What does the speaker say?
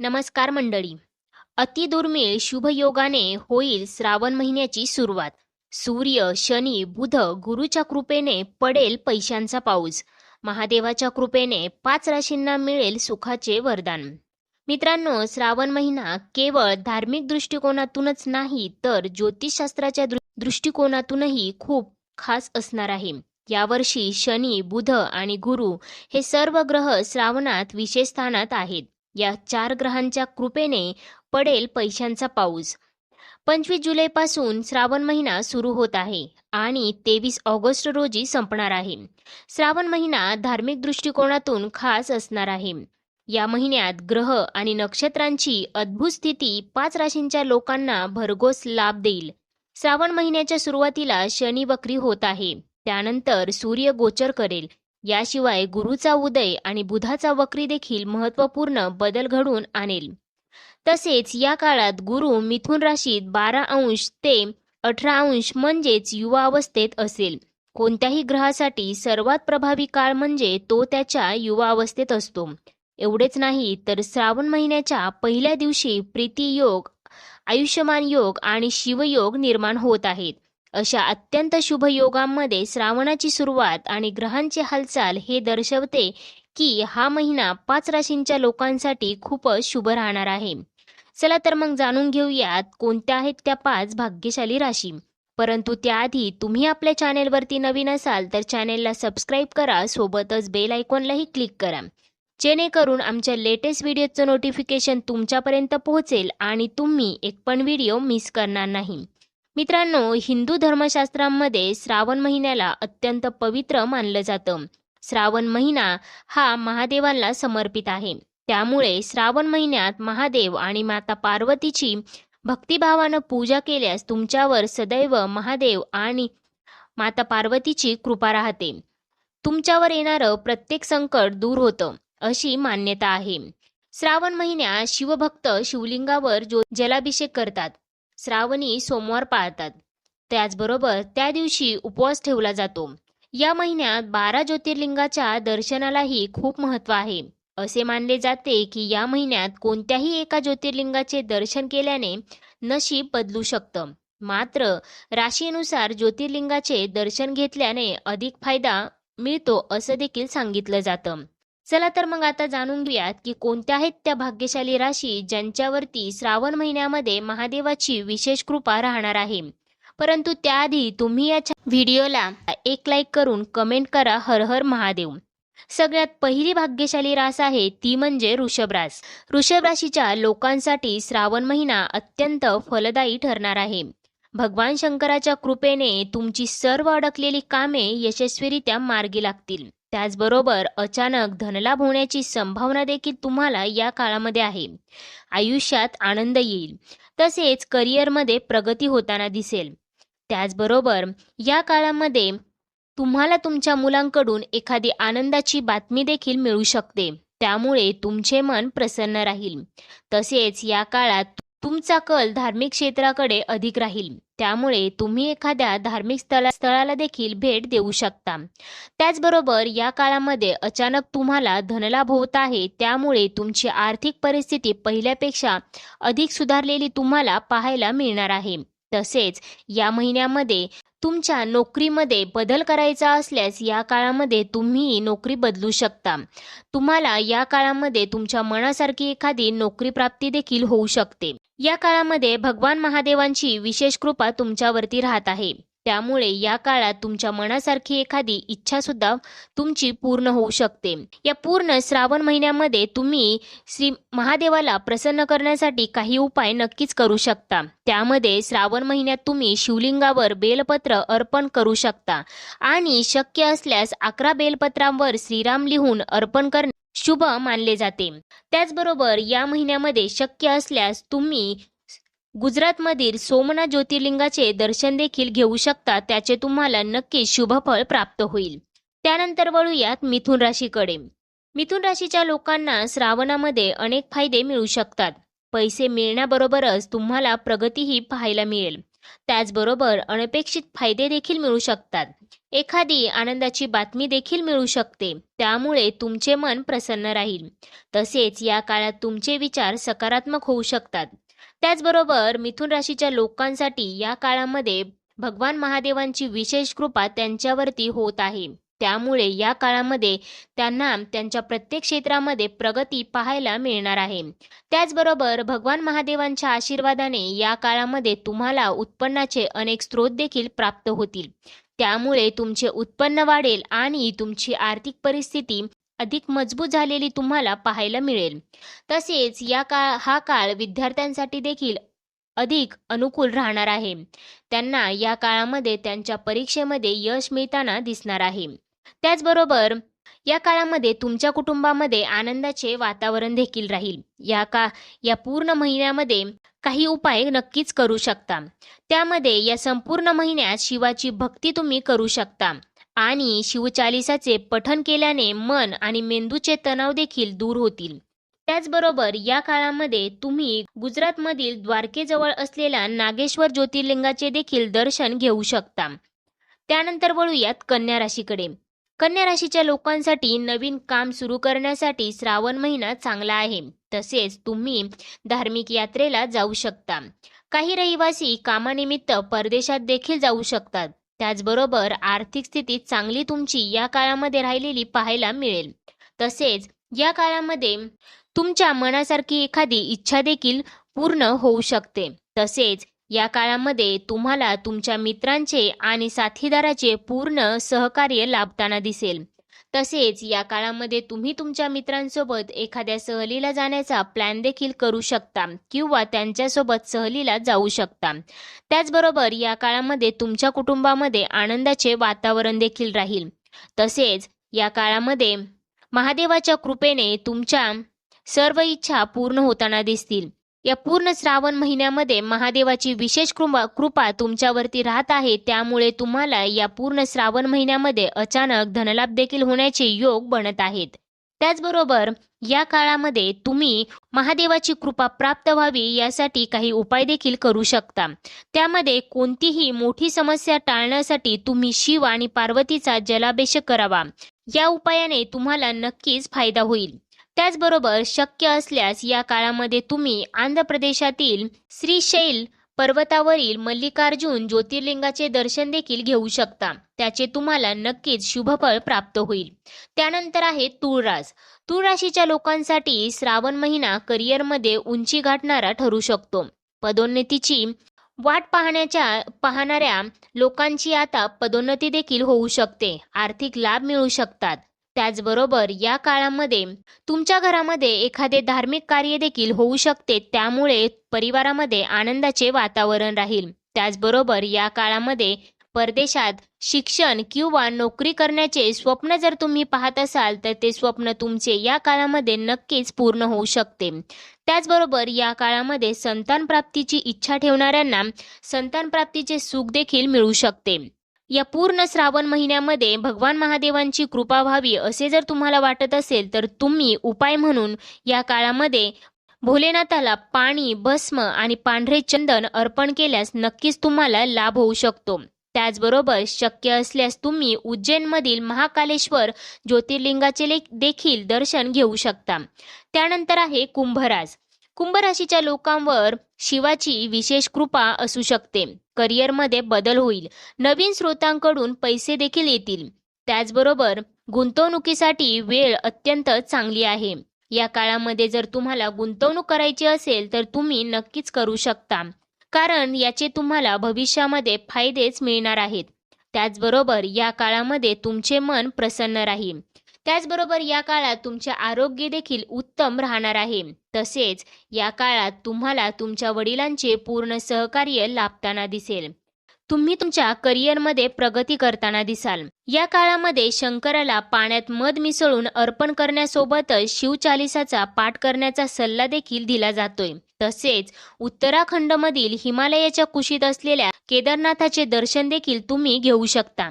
नमस्कार मंडळी. अतिदुर्मिळ शुभयोगाने होईल श्रावण महिन्याची सुरुवात. सूर्य शनी बुध गुरुच्या कृपेने पडेल पैशांचा पाऊस. महादेवाच्या कृपेने पाच राशींना मिळेल सुखाचे वरदान. मित्रांनो श्रावण महिना केवळ धार्मिक दृष्टिकोनातूनच नाही तर ज्योतिषशास्त्राच्या दृष्टिकोनातूनही खूप खास असणार आहे. यावर्षी शनी बुध आणि गुरु हे सर्व ग्रह श्रावणात विशेष स्थानात आहेत. या चार ग्रहांच्या कृपेने पडेल पैशांचा पाऊस. पंचवीस जुलैपासून श्रावण महिना सुरू होत आहे आणि तेवीस ऑगस्ट रोजी संपणार आहे. श्रावण महिना धार्मिक दृष्टिकोनातून खास असणार आहे. या महिन्यात ग्रह आणि नक्षत्रांची अद्भुत स्थिती पाच राशींच्या लोकांना भरघोस लाभ देईल. श्रावण महिन्याच्या सुरुवातीला शनी वक्री होत आहे. त्यानंतर सूर्य गोचर करेल. याशिवाय गुरुचा उदय आणि बुधाचा वक्री देखील महत्त्वपूर्ण बदल घडून आणेल. तसेच या काळात गुरु मिथुन राशीत बारा अंश ते अठरा अंश म्हणजेच युवा अवस्थेत असेल. कोणत्याही ग्रहासाठी सर्वात प्रभावी काळ म्हणजे तो त्याच्या युवा अवस्थेत असतो. एवढेच नाही तर श्रावण महिन्याच्या पहिल्या दिवशी प्रीती योग आयुष्यमान योग आणि शिवयोग निर्माण होत आहेत. अशा अत्यंत शुभ योगांमध्ये श्रावणाची सुरुवात आणि ग्रहांची हालचाल हे दर्शवते की हा महिना पाच राशींच्या लोकांसाठी खूपच शुभ राहणार आहे. चला तर मग जाणून घेऊयात कोणत्या आहेत त्या पाच भाग्यशाली राशी. परंतु त्याआधी तुम्ही आपल्या चॅनेलवरती नवीन असाल तर चॅनेलला सबस्क्राईब करा सोबतच बेल आयकॉनलाही क्लिक करा. जेणेकरून आमच्या लेटेस्ट व्हिडिओचं नोटिफिकेशन तुमच्यापर्यंत पोहोचेल आणि तुम्ही एक पण व्हिडिओ मिस करणार नाही. मित्रांनो हिंदू धर्मशास्त्रांमध्ये श्रावण महिन्याला अत्यंत पवित्र मानलं जातं. श्रावण महिना हा महादेवांना समर्पित आहे. त्यामुळे श्रावण महिन्यात महादेव आणि माता पार्वतीची भक्तिभावानं पूजा केल्यास तुमच्यावर सदैव महादेव आणि माता पार्वतीची कृपा राहते. तुमच्यावर येणारं प्रत्येक संकट दूर होतं अशी मान्यता आहे. श्रावण महिन्यात शिवभक्त शिवलिंगावर जो जलाभिषेक करतात श्रावणी सोमवार पाळतात. त्याचबरोबर त्या दिवशी उपवास ठेवला जातो. या महिन्यात बारा ज्योतिर्लिंगाच्या दर्शनालाही खूप महत्त्व आहे. असे मानले जाते की या महिन्यात कोणत्याही एका ज्योतिर्लिंगाचे दर्शन केल्याने नशीब बदलू शकतं. मात्र राशीनुसार ज्योतिर्लिंगाचे दर्शन घेतल्याने अधिक फायदा मिळतो असं देखील सांगितलं जातं. चला तर मग आता जाणून घेऊयात की कोणत्या आहेत त्या भाग्यशाली राशी ज्यांच्यावरती श्रावण महिन्यामध्ये महादेवाची विशेष कृपा राहणार आहे? परंतु त्याआधी तुम्ही या व्हिडिओला एक लाईक करून कमेंट करा हर हर महादेव. सगळ्यात पहिली भाग्यशाली रास आहे ती म्हणजे ऋषभ रास. वृषभ राशीच्या लोकांसाठी श्रावण महिना अत्यंत फलदायी ठरणार आहे. भगवान शंकराच्या कृपेने तुमची सर्व अडकलेली कामे यशस्वीरित्या मार्गी लागतील. त्याचबरोबर अचानक धनलाभ होण्याची संभावना देखील तुम्हाला या काळामध्ये आहे. आयुष्यात आनंद येईल. तसेच करिअरमध्ये प्रगती होताना दिसेल. त्याचबरोबर या काळामध्ये तुम्हाला तुमच्या मुलांकडून एखादी आनंदाची बातमी देखील मिळू शकते. त्यामुळे तुमचे मन प्रसन्न राहील. तसेच या काळात तुमचा कल धार्मिक क्षेत्राकडे अधिक राहील. त्यामुळे तुम्ही एखाद्या धार्मिक स्थळा स्थळाला देखील भेट देऊ शकता. त्याचबरोबर या काळामध्ये अचानक तुम्हाला धनलाभ होत आहे त्यामुळे तुमची आर्थिक परिस्थिती पहिल्यापेक्षा अधिक सुधारलेली तुम्हाला पाहायला मिळणार आहे. तसेच या महिन्यामध्ये तुमच्या नोकरीमध्ये बदल करायचा असल्यास या काळामध्ये तुम्ही नोकरी बदलू शकता. तुम्हाला या काळामध्ये तुमच्या मनासारखी एखादी नोकरी प्राप्ती देखील होऊ शकते. या काळामध्ये भगवान महादेवांची विशेष कृपा तुमच्यावरती राहत आहे. त्यामुळे या काळात तुमच्या मनासारखी एखादी इच्छा सुद्धा तुमची पूर्ण होऊ शकते. या पूर्ण श्रावण महिन्यामध्ये तुम्ही श्री महादेवाला प्रसन्न करण्यासाठी काही उपाय नक्कीच करू शकता. त्यामध्ये श्रावण महिन्यात तुम्ही शिवलिंगावर बेलपत्र अर्पण करू शकता आणि शक्य असल्यास अकरा बेलपत्रांवर श्रीराम लिहून अर्पण करणे शुभ मानले जाते. त्याचबरोबर या महिन्यामध्ये शक्य असल्यास तुम्ही गुजरातमधील सोमनाथ ज्योतिर्लिंगाचे दर्शन देखील घेऊ शकता त्याचे तुम्हाला नक्कीच शुभफळ प्राप्त होईल. त्यानंतर वळूयात मिथुन राशीकडे. मिथुन राशीच्या लोकांना श्रावणामध्ये अनेक फायदे मिळू शकतात. पैसे मिळण्याबरोबरच तुम्हाला प्रगतीही पाहायला मिळेल. त्याचबरोबर अनपेक्षित फायदे देखील मिळू शकतात. एखादी आनंदाची बातमी देखील मिळू शकते. त्यामुळे तुमचे मन प्रसन्न राहील. तसेच या काळात तुमचे विचार सकारात्मक होऊ शकतात. त्याचबरोबर मिथुन राशीच्या लोकांसाठी या काळामध्ये भगवान महादेवांची विशेष कृपा त्यांच्यावरती होत आहे. त्यामुळे या काळामध्ये त्यांना त्यांच्या प्रत्येक क्षेत्रामध्ये प्रगती पाहायला मिळणार आहे. त्याचबरोबर भगवान महादेवांच्या आशीर्वादाने या काळामध्ये तुम्हाला उत्पन्नाचे अनेक स्रोत देखील प्राप्त होतील. त्यामुळे तुमचे उत्पन्न वाढेल आणि तुमची आर्थिक परिस्थिती अधिक मजबूत झालेली तुम्हाला पाहायला मिळेल. तसेच या काळ हा काळ विद्यार्थ्यांसाठी देखील अधिक अनुकूल राहणार आहे. त्यांना या काळामध्ये त्यांच्या परीक्षेमध्ये यश मिळताना दिसणार आहे. त्याचबरोबर या काळामध्ये तुमच्या कुटुंबामध्ये आनंदाचे वातावरण देखील राहील. या का या पूर्ण महिन्यामध्ये काही उपाय नक्कीच करू शकता. त्यामध्ये या संपूर्ण महिन्यात शिवाची भक्ती तुम्ही करू शकता. आणि शिवचालिसाचे पठन केल्याने मन आणि मेंदूचे तणाव देखील दूर होतील. त्याचबरोबर या काळामध्ये तुम्ही गुजरातमधील द्वारकेजवळ असलेल्या नागेश्वर ज्योतिर्लिंगाचे देखील दर्शन घेऊ शकता. त्यानंतर वळूयात कन्या राशीकडे. कन्या राशीच्या लोकांसाठी नवीन काम सुरू करण्यासाठी श्रावण महिना चांगला आहे. तसेच तुम्ही धार्मिक यात्रेला जाऊ शकता. काही रहिवासी कामानिमित्त परदेशात देखील जाऊ शकतात. त्याचबरोबर आर्थिक स्थिती चांगली तुमची या काळामध्ये राहिलेली पाहायला मिळेल. तसेच या काळामध्ये तुमच्या मनासारखी एखादी इच्छा देखील पूर्ण होऊ शकते. तसेच या काळामध्ये तुम्हाला तुमच्या मित्रांचे आणि साथीदाराचे पूर्ण सहकार्य लाभताना दिसेल. तसेच या काळामध्ये तुम्ही तुमच्या मित्रांसोबत एखाद्या सहलीला जाण्याचा प्लॅन देखील करू शकता किंवा त्यांच्यासोबत सहलीला जाऊ शकता. त्याचबरोबर या काळामध्ये तुमच्या कुटुंबामध्ये आनंदाचे वातावरण देखील राहील. तसेच या काळामध्ये महादेवाच्या कृपेने तुमच्या सर्व इच्छा पूर्ण होताना दिसतील. या पूर्ण श्रावण महिन्यामध्ये महादेवाची विशेष कृपा कृपा तुमच्यावरती राहत आहे. त्यामुळे तुम्हाला या पूर्ण श्रावण महिन्यामध्ये अचानक धनलाभ देखील होण्याचे योग बनत आहेत. त्याचबरोबर या काळामध्ये तुम्ही महादेवाची कृपा प्राप्त व्हावी यासाठी काही उपाय देखील करू शकता. त्यामध्ये कोणतीही मोठी समस्या टाळण्यासाठी तुम्ही शिव आणि पार्वतीचा जलाभिषेक करावा. या उपायाने तुम्हाला नक्कीच फायदा होईल. त्याचबरोबर शक्य असल्यास या काळामध्ये तुम्ही आंध्र प्रदेशातील श्रीशैल पर्वतावरील मल्लिकार्जुन ज्योतिर्लिंगाचे दर्शन देखील घेऊ शकता. त्याचे तुम्हाला नक्कीच शुभफळ प्राप्त होईल. त्यानंतर आहे तुळरास तुळ राशीच्या लोकांसाठी श्रावण महिना करिअरमध्ये उंची गाठणारा ठरू शकतो. पदोन्नतीची वाट पाहण्याच्या पाहणाऱ्या लोकांची आता पदोन्नती देखील होऊ शकते. आर्थिक लाभ मिळू शकतात. त्याचबरोबर या काळामध्ये तुमच्या घरामध्ये एखादे धार्मिक कार्य देखील होऊ शकते त्यामुळे परिवारामध्ये आनंदाचे वातावरण राहील. त्याचबरोबर या काळामध्ये परदेशात शिक्षण किंवा नोकरी करण्याचे स्वप्न जर तुम्ही पाहत असाल तर ते स्वप्न तुमचे या काळामध्ये नक्कीच पूर्ण होऊ शकते. त्याचबरोबर या काळामध्ये संतान प्राप्तीची इच्छा ठेवणाऱ्यांना संतान प्राप्तीचे सुख देखील मिळू शकते. या पूर्ण श्रावण महिन्यामध्ये भगवान महादेवांची कृपा व्हावी असे जर तुम्हाला वाटत असेल तर तुम्ही उपाय म्हणून या काळामध्ये भोलेनाथाला पाणी भस्म आणि पांढरे चंदन अर्पण केल्यास नक्कीच तुम्हाला लाभ होऊ शकतो. त्याचबरोबर शक्य असल्यास तुम्ही उज्जैनमधील महाकालेश्वर ज्योतिर्लिंगाचे देखील दर्शन घेऊ शकता. त्यानंतर आहे कुंभराज. कुंभ राशीच्या लोकांवर शिवाची विशेष कृपा असू शकते. करिअरमध्ये बदल होईल. नवीन स्रोतांकडून पैसे देखील येतील. त्याचबरोबर गुंतवणुकीसाठी वेळ अत्यंत चांगली आहे. या काळामध्ये जर तुम्हाला गुंतवणूक करायची असेल तर तुम्ही नक्कीच करू शकता. कारण याचे तुम्हाला भविष्यामध्ये फायदेच मिळणार आहेत. त्याचबरोबर या काळामध्ये तुमचे मन प्रसन्न राहील. त्याचबरोबर या काळात तुमचे आरोग्य देखील उत्तम राहणार आहे. तसेच या काळात तुम्हाला तुमच्या वडिलांचे पूर्ण सहकार्य लाभताना दिसेल. तुम्ही तुमच्या करिअरमध्ये प्रगती करताना दिसाल. या काळामध्ये शंकराला पाण्यात मध मिसळून अर्पण करण्यासोबतच शिवचालिसाचा पाठ करण्याचा सल्ला देखील दिला जातोय. तसेच उत्तराखंडमधील हिमालयाच्या कुशीत असलेल्या केदारनाथाचे दर्शन देखील तुम्ही घेऊ शकता.